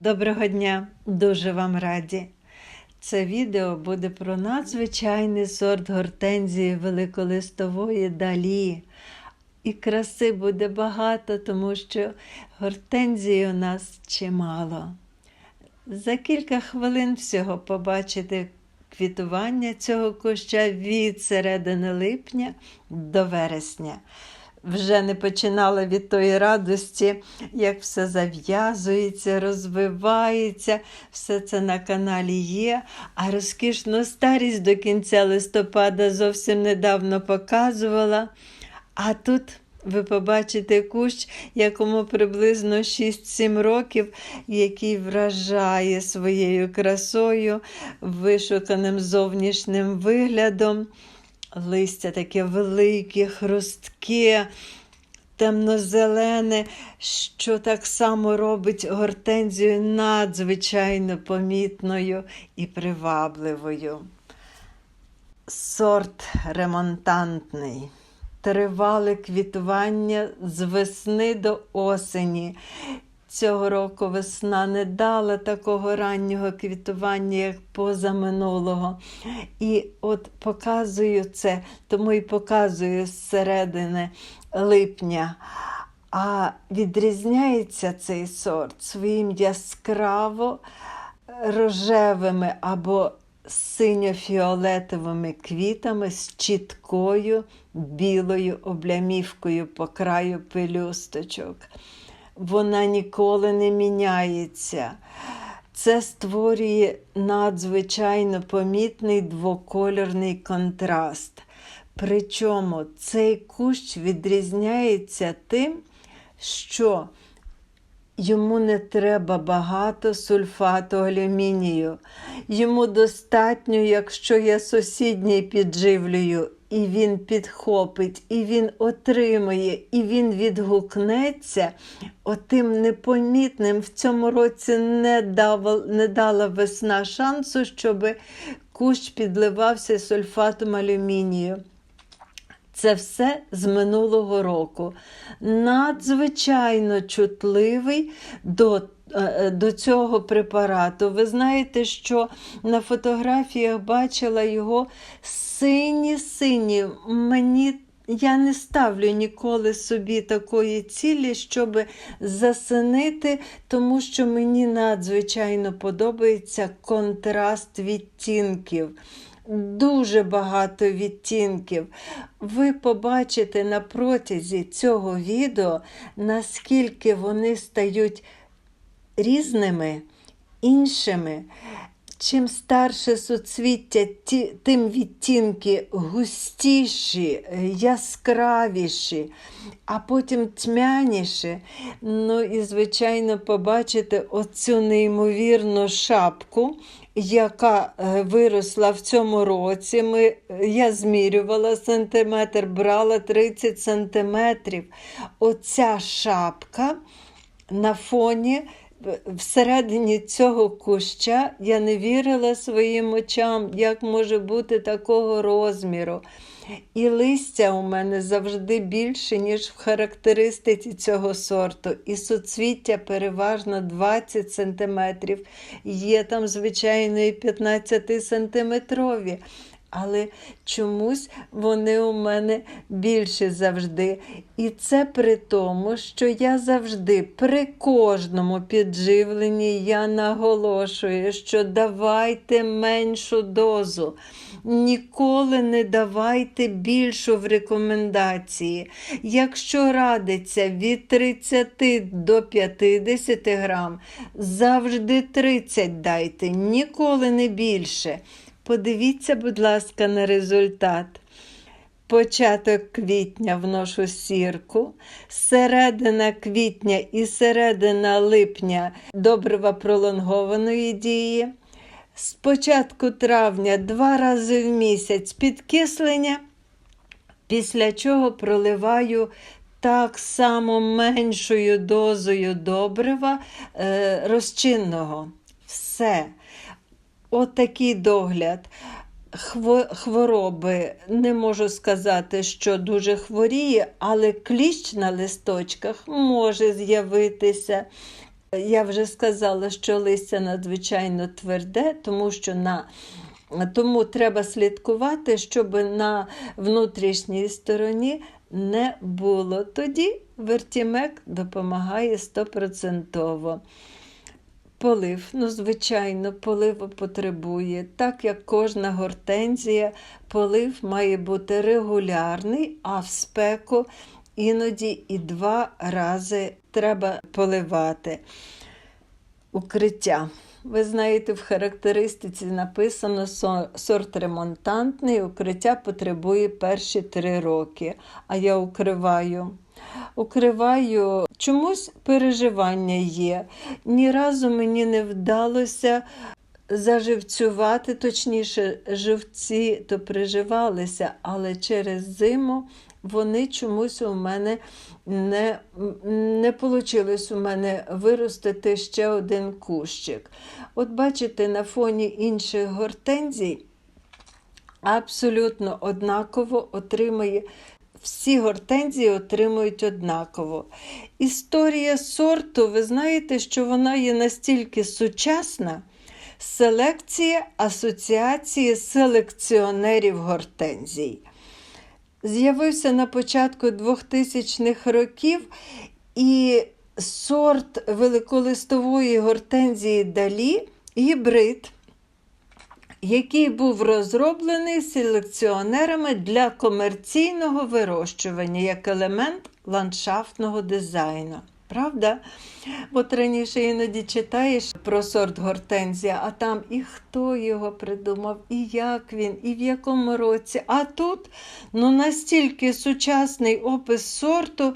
Доброго дня! Дуже вам раді! Це відео буде про надзвичайний сорт гортензії великолистової далі. І краси буде багато, тому що гортензії у нас чимало. За кілька хвилин всього побачите квітування цього куща від середини липня до вересня. Вже не починала від тої радості, як все зав'язується, розвивається, все це на каналі є. А розкішну старість до кінця листопада зовсім недавно показувала. А тут ви побачите кущ, якому приблизно 6-7 років, який вражає своєю красою, вишуканим зовнішнім виглядом. Листя таке велике, хрустке, темно-зелене, що так само робить гортензію надзвичайно помітною і привабливою. Сорт ремонтантний. Тривале квітування з весни до осені. Цього року весна не дала такого раннього квітування, як позаминулого. І от показую це, тому і показую з середини липня. А відрізняється цей сорт своїм яскраво рожевими або синьо-фіолетовими квітами з чіткою білою облямівкою по краю пелюсточок вона ніколи не міняється. Це створює надзвичайно помітний двокольорний контраст. Причому цей кущ відрізняється тим, що йому не треба багато сульфату алюмінію. Йому достатньо, якщо я сусідній підживлюю, і він підхопить, і він отримує, і він відгукнеться, отим непомітним в цьому році не дала, не дала весна шансу, щоб кущ підливався сульфатом алюмінію. Це все з минулого року. Надзвичайно чутливий до до цього препарату. Ви знаєте, що на фотографіях бачила його сині-сині. Мені я не ставлю ніколи собі такої цілі, щоб засинити, тому що мені надзвичайно подобається контраст відтінків. Дуже багато відтінків. Ви побачите на протязі цього відео, наскільки вони стають різними, іншими. Чим старше суцвіття, тим відтінки густіші, яскравіші, а потім тьмяніші. Ну і, звичайно, побачите оцю неймовірну шапку, яка е, виросла в цьому році. Ми, Я змірювала сантиметр, брала 30 сантиметрів. Оця шапка на фоні всередині цього куща я не вірила своїм очам, як може бути такого розміру. І листя у мене завжди більше, ніж в характеристиці цього сорту. І суцвіття переважно 20 см. Є там, звичайно, і 15 сантиметрові але чомусь вони у мене більше завжди. І це при тому, що я завжди при кожному підживленні я наголошую, що давайте меншу дозу. Ніколи не давайте більшу в рекомендації. Якщо радиться від 30 до 50 грам, завжди 30 дайте, ніколи не більше. Подивіться, будь ласка, на результат. Початок квітня вношу сірку, середина квітня і середина липня добрива пролонгованої дії. З початку травня два рази в місяць підкислення, після чого проливаю так само меншою дозою добрива е, розчинного. Все. Отакий От догляд. Хвороби не можу сказати, що дуже хворіє, але кліщ на листочках може з'явитися. Я вже сказала, що листя надзвичайно тверде, тому що на тому треба слідкувати, щоб на внутрішній стороні не було. Тоді вертімек допомагає стопроцентово. Полив, ну, звичайно, поливу потребує. Так як кожна гортензія, полив має бути регулярний, а в спеку іноді і два рази треба поливати укриття. Ви знаєте, в характеристиці написано сорт ремонтантний, укриття потребує перші три роки, а я укриваю. Укриваю, чомусь переживання є. Ні разу мені не вдалося заживцювати, точніше, живці то приживалися, але через зиму вони чомусь у мене не не вийшло у мене виростити ще один кущик. От бачите, на фоні інших гортензій абсолютно однаково отримує. Всі гортензії отримують однаково. Історія сорту, ви знаєте, що вона є настільки сучасна. Селекція Асоціації селекціонерів гортензій з'явився на початку 2000-х років і сорт великолистової гортензії Далі гібрид, який був розроблений селекціонерами для комерційного вирощування як елемент ландшафтного дизайну. Правда? От раніше іноді читаєш про сорт гортензія, а там і хто його придумав, і як він, і в якому році. А тут ну, настільки сучасний опис сорту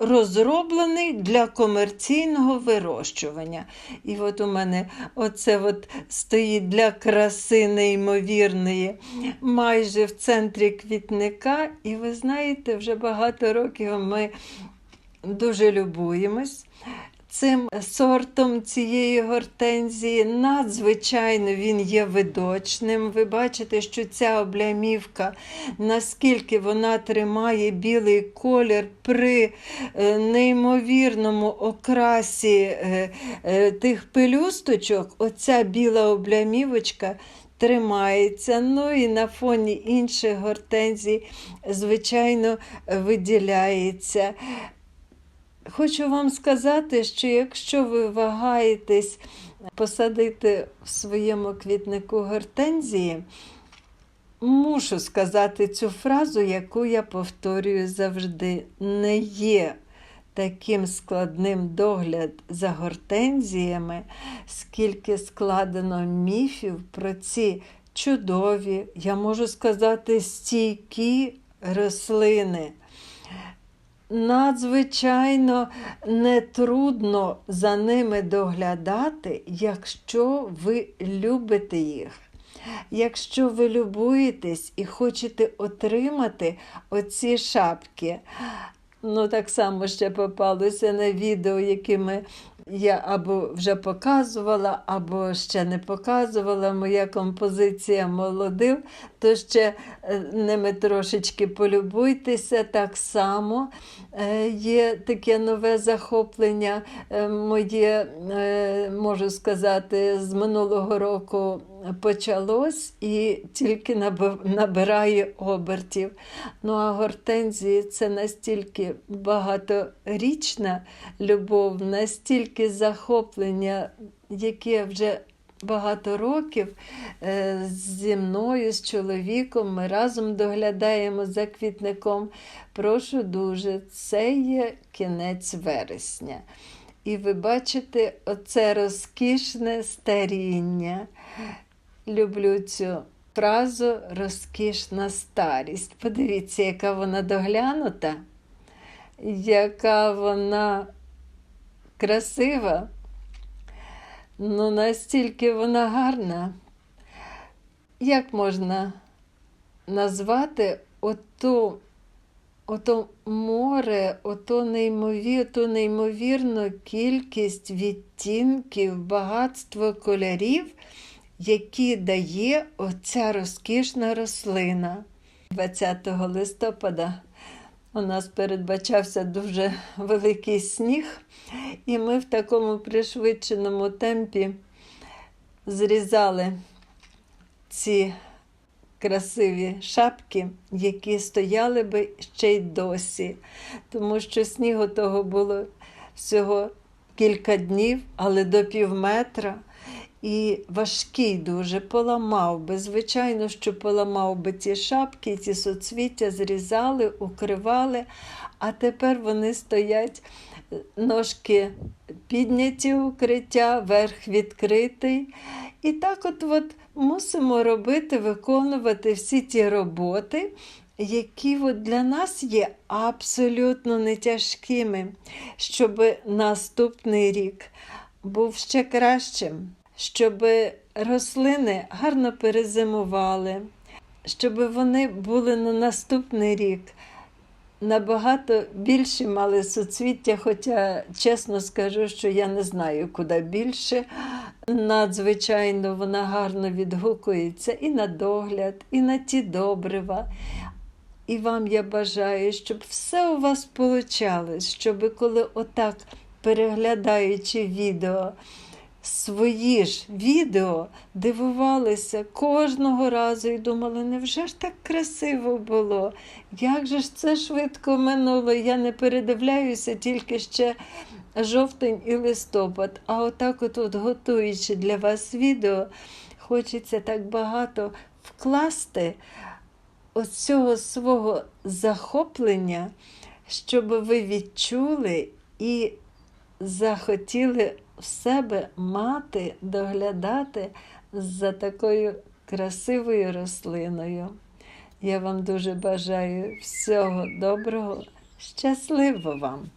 розроблений для комерційного вирощування. І от у мене оце от стоїть для краси неймовірної, майже в центрі квітника. І ви знаєте, вже багато років ми дуже любуємось. Цим сортом цієї гортензії надзвичайно він є видочним. Ви бачите, що ця облямівка, наскільки вона тримає білий колір при е, неймовірному окрасі е, е, тих пелюсточок, оця біла облямівочка. Тримається, ну і на фоні інших гортензій, звичайно, виділяється. Хочу вам сказати, що якщо ви вагаєтесь посадити в своєму квітнику гортензії, мушу сказати цю фразу, яку я повторюю завжди: не є таким складним догляд за гортензіями, скільки складено міфів про ці чудові, я можу сказати, стійкі рослини надзвичайно нетрудно за ними доглядати, якщо ви любите їх. Якщо ви любуєтесь і хочете отримати оці шапки, ну так само ще попалося на відео, які ми я або вже показувала, або ще не показувала моя композиція молодив, то ще е, ними трошечки полюбуйтеся. Так само е, є таке нове захоплення е, моє, можу сказати, з минулого року почалось і тільки набирає обертів. Ну а гортензії це настільки багаторічна любов, настільки захоплення, яке вже багато років е, зі мною, з чоловіком, ми разом доглядаємо за квітником. Прошу дуже, це є кінець вересня. І ви бачите оце розкішне старіння люблю цю фразу розкішна старість. Подивіться, яка вона доглянута, яка вона красива, ну настільки вона гарна. Як можна назвати оту ото море, ото неймовір, ту неймовірну кількість відтінків, багатство кольорів, які дає оця розкішна рослина 20 листопада. У нас передбачався дуже великий сніг, і ми в такому пришвидшеному темпі зрізали ці красиві шапки, які стояли би ще й досі, тому що снігу того було всього кілька днів, але до пів метра. І важкий дуже поламав би. Звичайно, що поламав би ці шапки, ці соцвіття зрізали, укривали, а тепер вони стоять, ножки підняті укриття, верх відкритий. І так от, от мусимо робити, виконувати всі ті роботи, які от для нас є абсолютно не тяжкими, щоб наступний рік був ще кращим, щоб рослини гарно перезимували, щоб вони були на наступний рік. Набагато більше мали суцвіття, хоча чесно скажу, що я не знаю, куди більше. Надзвичайно вона гарно відгукується і на догляд, і на ті добрива. І вам я бажаю, щоб все у вас получалось, щоб коли отак, переглядаючи відео, свої ж відео дивувалися кожного разу і думали, невже ж так красиво було? Як же ж це швидко минуло? Я не передивляюся тільки ще жовтень і листопад. А отак, от, от готуючи для вас відео, хочеться так багато вкласти оцього свого захоплення, щоб ви відчули і захотіли в себе мати, доглядати за такою красивою рослиною. Я вам дуже бажаю всього доброго, щасливо вам!